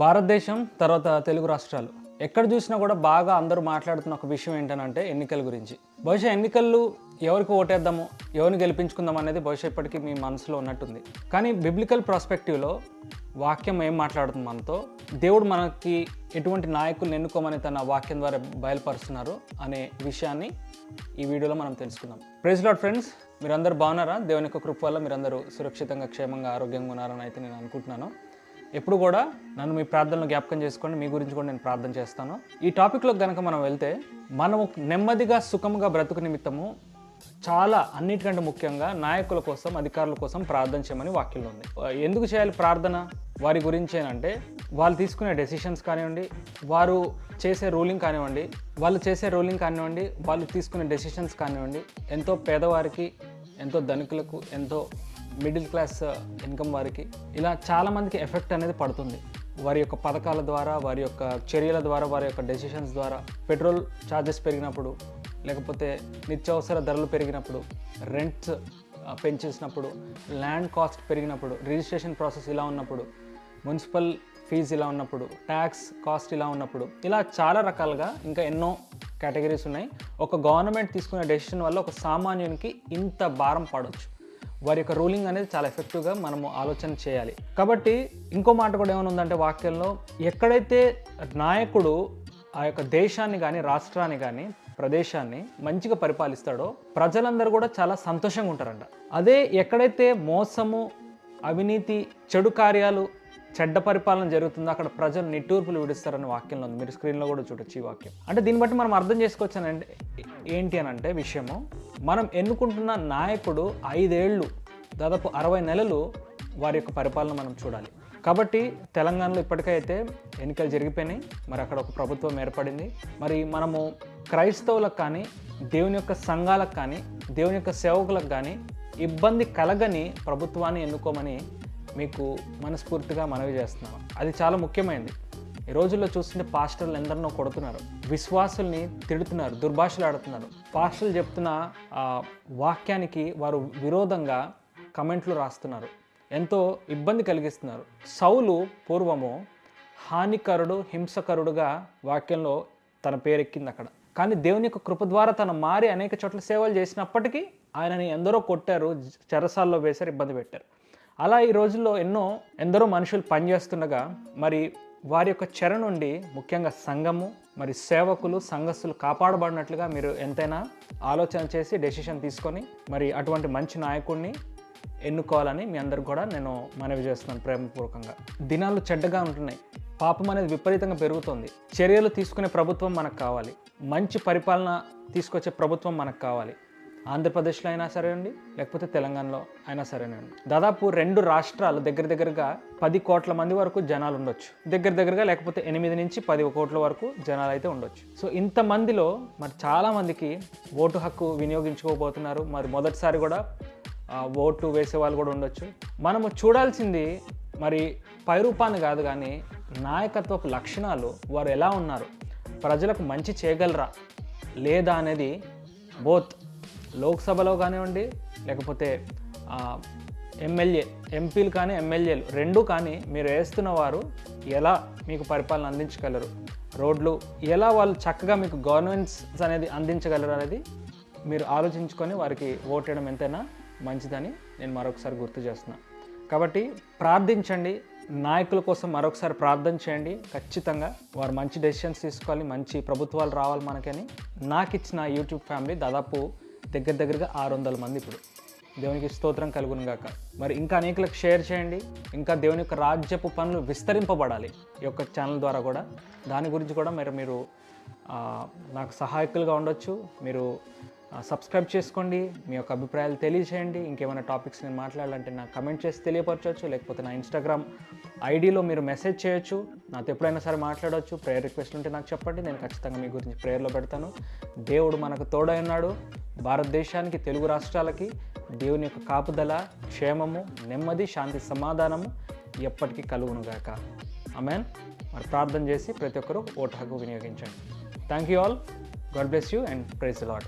భారతదేశం తర్వాత తెలుగు రాష్ట్రాలు. ఎక్కడ చూసినా కూడా బాగా అందరూ మాట్లాడుతున్న ఒక విషయం ఏంటనంటే ఎన్నికల గురించి. బహుశా ఎన్నికలు ఎవరికి ఓటేద్దాము ఎవరిని గెలిపించుకుందాం అనేది బహుశా ఇప్పటికీ మీ మనసులో ఉన్నట్టుంది. కానీ బిబ్లికల్ ప్రాస్పెక్టివ్లో వాక్యం ఏం మాట్లాడుతుంది మనతో? దేవుడు మనకి ఎటువంటి నాయకులను ఎన్నుకోమని తన వాక్యం ద్వారా బయలుపరుస్తున్నారు అనే విషయాన్ని ఈ వీడియోలో మనం తెలుసుకుందాం. ప్రైజ్ లాడ్ ఫ్రెండ్స్ మీరందరూ బాగున్నారా? దేవుని యొక్క కృప వల్ల మీరందరూ సురక్షితంగా క్షేమంగా ఆరోగ్యంగా ఉన్నారని అయితే నేను అనుకుంటున్నాను. ఎప్పుడు కూడా నన్ను మీ ప్రార్థనలో జ్ఞాపకం చేసుకోండి. మీ గురించి కూడా నేను ప్రార్థన చేస్తాను. ఈ టాపిక్లో కనుక మనం వెళ్తే మనం నెమ్మదిగా సుఖంగా బ్రతుకు నిమిత్తము చాలా అన్నిటికంటే ముఖ్యంగా నాయకుల కోసం అధికారుల కోసం ప్రార్థన చేయమని వాక్యంలో ఉంది. ఎందుకు చేయాలి ప్రార్థన? వారి గురించి అంటే వాళ్ళు తీసుకునే డెసిషన్స్ కానివ్వండి వారు చేసే రూలింగ్ కానివ్వండి వాళ్ళు చేసే రూలింగ్ కానివ్వండి వాళ్ళు తీసుకునే డెసిషన్స్ కానివ్వండి ఎంతో పేదవారికి ఎంతో ధనికులకు ఎంతో మిడిల్ క్లాస్ ఇన్కమ్ వారికి ఇలా చాలామందికి ఎఫెక్ట్ అనేది పడుతుంది. వారి యొక్క పథకాల ద్వారా వారి యొక్క చర్యల ద్వారా వారి యొక్క డెసిషన్స్ ద్వారా పెట్రోల్ ఛార్జెస్ పెరిగినప్పుడు లేకపోతే నిత్యావసర ధరలు పెరిగినప్పుడు రెంట్స్ పెంచేసినప్పుడు ల్యాండ్ కాస్ట్ పెరిగినప్పుడు రిజిస్ట్రేషన్ ప్రాసెస్ ఇలా ఉన్నప్పుడు మున్సిపల్ ఫీజు ఇలా ఉన్నప్పుడు ట్యాక్స్ కాస్ట్ ఇలా ఉన్నప్పుడు ఇలా చాలా రకాలుగా ఇంకా ఎన్నో కేటగిరీస్ ఉన్నాయి. ఒక గవర్నమెంట్ తీసుకునే డెసిషన్ వల్ల ఒక సామాన్యునికి ఇంత భారం పడవచ్చు వారి యొక్క రూలింగ్ అనేది చాలా ఎఫెక్టివ్గా మనము ఆలోచన చేయాలి. కాబట్టి ఇంకో మాట కూడా ఏమైనా ఉందంటే వాక్యంలో ఎక్కడైతే నాయకుడు ఆ యొక్క దేశాన్ని కానీ రాష్ట్రాన్ని కానీ ప్రదేశాన్ని మంచిగా పరిపాలిస్తాడో ప్రజలందరూ కూడా చాలా సంతోషంగా ఉంటారంట. అదే ఎక్కడైతే మోసము అవినీతి చెడు కార్యాలు చెడ్డ పరిపాలన జరుగుతుందో అక్కడ ప్రజలు నిట్టూర్పులు విడుస్తారని వాక్యంలో ఉంది. మీరు స్క్రీన్లో కూడా చూడొచ్చు ఈ వాక్యం. అంటే దీన్ని బట్టి మనం అర్థం చేసుకోవచ్చానంటే ఏంటి అని అంటే విషయము మనం ఎన్నుకుంటున్న నాయకుడు ఐదేళ్ళు దాదాపు అరవై నెలలు వారి యొక్క పరిపాలన మనం చూడాలి. కాబట్టి తెలంగాణలో ఇప్పటికైతే ఎన్నికలు జరిగిపోయినాయి. మరి అక్కడ ఒక ప్రభుత్వం ఏర్పడింది. మరి మనము క్రైస్తవులకు కానీ దేవుని యొక్క సంఘాలకు కానీ దేవుని యొక్క సేవకులకు కానీ ఇబ్బంది కలగని ప్రభుత్వాన్ని ఎన్నుకోమని మీకు మనస్ఫూర్తిగా మనవి చేస్తున్నాను. అది చాలా ముఖ్యమైనది. ఈ రోజుల్లో చూస్తుంటే పాస్టర్లు ఎందరినో కొడుతున్నారు. విశ్వాసుల్ని తిడుతున్నారు దుర్భాషలు ఆడుతున్నారు పాస్టర్లు చెప్తున్న వాక్యానికి వారు విరోధంగా కమెంట్లు రాస్తున్నారు. ఎంతో ఇబ్బంది కలిగిస్తున్నారు. సౌలు పూర్వము హానికరుడు హింసకరుడుగా వాక్యంలో తన పేరెక్కింది అక్కడ. కానీ దేవుని యొక్క కృప ద్వారా తను మారి అనేక చోట్ల సేవలు చేసినప్పటికీ ఆయనని ఎందరో కొట్టారు చెరసాల్లో వేశారు ఇబ్బంది పెట్టారు. అలా ఈ రోజుల్లో ఎన్నో ఎందరో మనుషులు పనిచేస్తుండగా మరి వారి యొక్క చెర నుండి ముఖ్యంగా సంఘము మరి సేవకులు సంఘస్థులు కాపాడబడినట్లుగా మీరు ఎంతైనా ఆలోచన చేసి డెసిషన్ తీసుకొని మరి అటువంటి మంచి నాయకుడిని ఎన్నుకోవాలని మీ అందరికి కూడా నేను మనవి చేస్తున్నాను ప్రేమపూర్వకంగా. దినాలు చెడ్డగా ఉంటున్నాయి. పాపం అనేది విపరీతంగా పెరుగుతుంది. చర్యలు తీసుకునే ప్రభుత్వం మనకు కావాలి. మంచి పరిపాలన తీసుకొచ్చే ప్రభుత్వం మనకు కావాలి. ఆంధ్రప్రదేశ్లో అయినా సరే అండి లేకపోతే తెలంగాణలో అయినా సరేనండి దాదాపు రెండు రాష్ట్రాలు దగ్గర దగ్గరగా పది కోట్ల మంది వరకు జనాలు ఉండొచ్చు. దగ్గర దగ్గరగా లేకపోతే ఎనిమిది నుంచి పది కోట్ల వరకు జనాలు అయితే ఉండొచ్చు. సో ఇంతమందిలో మరి చాలామందికి ఓటు హక్కు వినియోగించుకోబోతున్నారు. మరి మొదటిసారి కూడా ఓటు వేసే వాళ్ళు కూడా ఉండొచ్చు. మనము చూడాల్సింది మరి పైరూపాన్ని కాదు కానీ నాయకత్వపు లక్షణాలు వారు ఎలా ఉన్నారు? ప్రజలకు మంచి చేయగలరా? లేదా అనేది బోత్ లోక్సభలో కానివ్వండి లేకపోతే ఎమ్మెల్యే ఎంపీలు కానీ ఎమ్మెల్యేలు రెండు కానీ మీరు వేస్తున్న వారు ఎలా మీకు పరిపాలన అందించగలరు? రోడ్లు ఎలా వాళ్ళు చక్కగా మీకు గవర్నమెంట్స్ అనేది అందించగలరు అనేది మీరు ఆలోచించుకొని వారికి ఓటేయడం ఎంతైనా మంచిదని నేను మరొకసారి గుర్తు చేస్తున్నా. కాబట్టి ప్రార్థించండి నాయకుల కోసం మరొకసారి ప్రార్థన చేయండి. ఖచ్చితంగా వారు మంచి డెసిషన్స్ తీసుకోవాలి మంచి ప్రభుత్వాలు రావాలి మనకని. నాకు ఇచ్చిన యూట్యూబ్ ఫ్యామిలీ దాదాపు దగ్గర దగ్గరగా ఆరు వందల మంది ఇప్పుడు. దేవునికి స్తోత్రం కలుగును గాక మరి ఇంకా అనేకులకు షేర్ చేయండి. ఇంకా దేవుని యొక్క రాజ్యపు పనులు విస్తరింపబడాలి ఈ యొక్క ఛానల్ ద్వారా కూడా. దాని గురించి కూడా మరి మీరు నాకు సహాయకులుగా ఉండొచ్చు. మీరు సబ్స్క్రైబ్ చేసుకోండి. మీ యొక్క అభిప్రాయాలు తెలియజేయండి. ఇంకేమైనా టాపిక్స్ నేను మాట్లాడాలంటే నాకు కమెంట్ చేసి తెలియపరచవచ్చు లేకపోతే నా ఇన్స్టాగ్రామ్ ఐడిలో మీరు మెసేజ్ చేయొచ్చు. నాతో ఎప్పుడైనా సరే మాట్లాడవచ్చు ప్రేయర్ రిక్వెస్ట్ ఉంటే నాకు చెప్పండి. నేను ఖచ్చితంగా మీ గురించి ప్రేయర్లో పెడతాను. దేవుడు మనకు తోడై ఉన్నాడు. భారతదేశానికి తెలుగు రాష్ట్రాలకి దేవుని యొక్క కాపుదల క్షేమము నెమ్మది శాంతి సమాధానము ఎప్పటికీ కలుగునుగాక అమెన్ మరి ప్రార్థన చేసి ప్రతి ఒక్కరూ ఓటు హక్కు వినియోగించండి. Thank you all God bless you and praise Lord